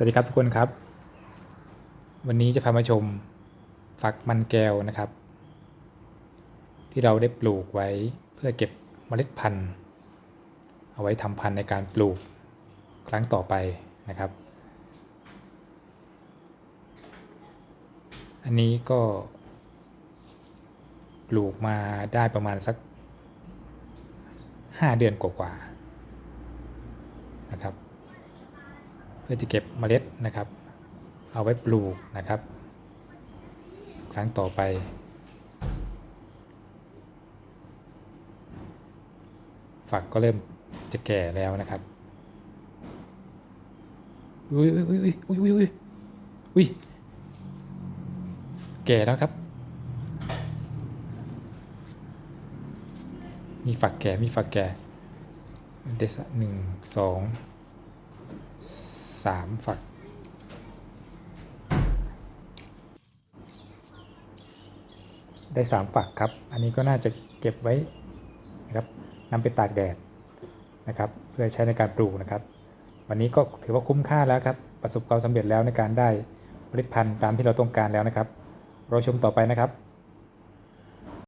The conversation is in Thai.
สวัสดีครับทุกคนครับ วันนี้จะพามาชมฝักมันแก้วนะครับ ที่เราได้ปลูกไว้เพื่อเก็บเมล็ดพันธุ์ เอาไว้ทำพันธุ์ในการปลูกครั้งต่อไปนะครับ อันนี้ก็ ปลูกมาได้ประมาณสัก 5 เดือนกว่าๆนะครับ พื่อจะเก็บเมล็ดนะครับ เอาไว้ปลูกนะครับ ครั้งต่อไป ฝักก็เริ่มจะแก่แล้วนะครับอุ้ยอุ้ยอุ้ยอุ้ยอุ้ยอุ้ยอุ้ยแก่แล้วครับ มีฝักแก่มีฝักแก่เดซหนึ่งสอง สามฝัก ได้สามฝักครับ อันนี้ก็น่าจะเก็บไว้นะครับนำไปตากแดดนะครับเพื่อใช้ในการปลูกนะครับ วันนี้ก็ถือว่าคุ้มค่าแล้วครับ ประสบความสำเร็จแล้วในการได้เมล็ดพันธุ์ตามที่เราต้องการแล้วนะครับเราชมต่อไปนะครับ